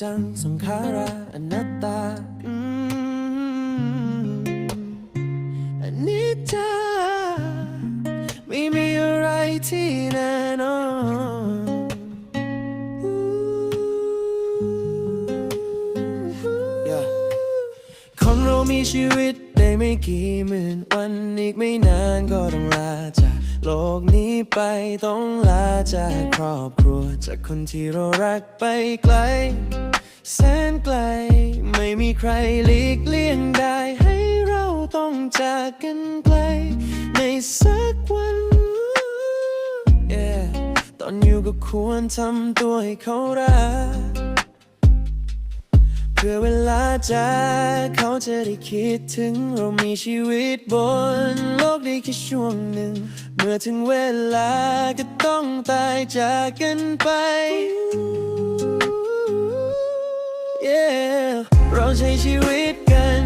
จังสังขาราอนัตตาอนิจจาไม่มีอะไรที่แน่นอนคนเรามีชีวิตได้ไม่กี่หมื่นวันอีกไม่นานก็ต้องลาจาก โลกนี้ไปต้องลาจากครอบครัว จากคนที่เรารักไปไกล แสนไกล ไม่มีใครหลีกเลี่ยงได้ ให้เราต้องจากกันไกล ในสักวัน Yeah ตอนอยู่ก็ควรทำตัวให้เขารัก พื่อเวลาจากเขาจะได้คิดถึงเรามีชีวิตบนโลกนี้แค่ช่วงหนึ่ง เมื่อถึงเวลาก็ต้องตายจากกันไป Yeah เราใช้ชีวิตกัน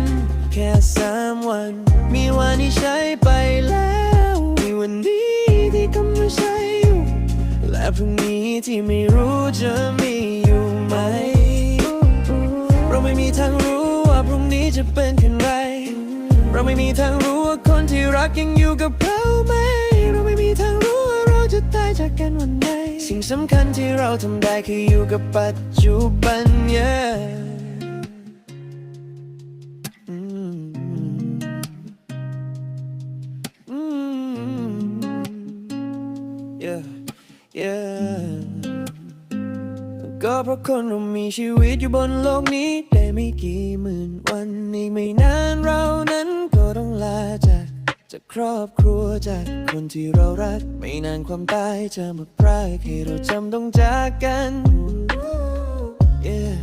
แค่สามวัน มีวันที่ใช้ไปแล้ว มีวันนี้ที่กำลังใช้อยู่และพรุ่งนี้ที่ไม่รู้จะมี นี้จะเป็นเช่นไร เราไม่มีทางรู้ว่าคนที่รักยังอยู่กับเราไหม เราไม่มีทางรู้ว่าเราจะตายจากกันวันไหน สิ่งสำคัญที่เราทำได้คืออยู่กับปัจจุบัน yeah อืมอืม yeah yeah ก็เพราะคนเรามีชีวิตอยู่บนโลกนี้ ได้ไม่กี่หมื่นวันอีกไม่นานเรานั้นก็ต้องลาจากจากครอบครัวจากคนที่เรารัก ไม่นานความตายจะมาพรากให้เราจำต้องจากกัน yeah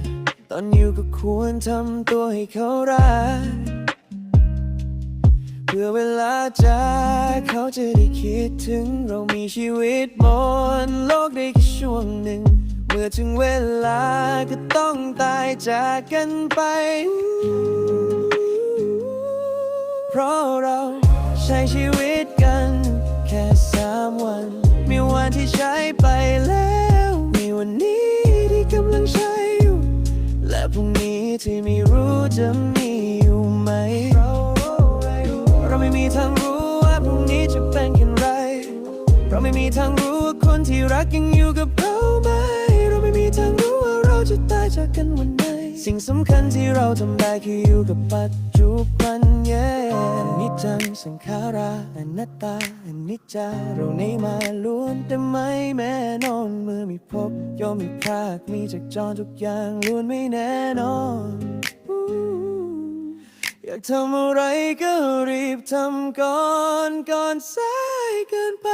ตอนอยู่ก็ควรทำตัวให้เขารัก เพื่อเวลาจากเขาจะได้คิดถึงเรามีชีวิตบนโลกได้แค่ช่วงหนึ่ง เมื่อถึงเวลาก็ต้องตายจากกันไป เพราะเราใช้ชีวิตกัน แค่สามวัน มีวันที่ใช้ไปแล้ว มีวันนี้ที่กำลังใช้อยู่ และพรุ่งนี้ที่ไม่รู้จะมีอยู่ไหม เราไม่มีทางรู้ว่าพรุ่งนี้จะเป็นเช่นไร เราไม่มีทางรู้ว่าคนที่รักยังอยู่กับ สิ่งสำคัญที่เราทำได้คืออยู่กับปัจจุบัน yeah นิจจังสังขาราอนัตตาอนิจจาเราในมาล้วนแต่ไม่แม่นอนเมื่อม่พบย่อมม่พลาดมีจากจรทุกอย่างล้วนไม่แน่นอนอยากทำอะไรก็รีบทำก่อนก่อนสายเกินไป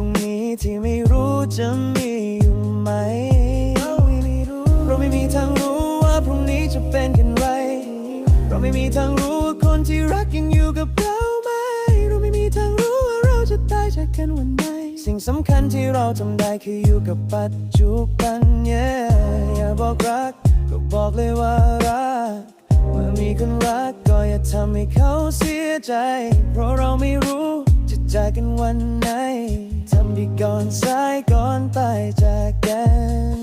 รุ่งนี้ที่ไม่รู้จะมีอยู่ไหม เราไม่มีทางรู้ว่าพรุ่งนี้จะเป็นกันไร เราไม่มีทางรู้ว่าคนที่รักยังอยู่กับเราไหม เราไม่มีทางรู้ว่าเราจะตายจากกันวันไหนสิ่งสำคัญที่เราทำได้คืออยู่กับปัจจุบัน yeah อย่าบอกรักก็บอกเลยว่ารักเมื่อมีคนรักก็อย่าทำให้เขาเสียใจ เพราะเราไม่รู้จะจากกันวันไหนำดีก่อนสายก่อนตายจากกัน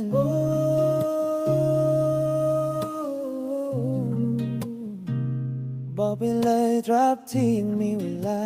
บอกไปเลยตรับที่ยังมีเวลา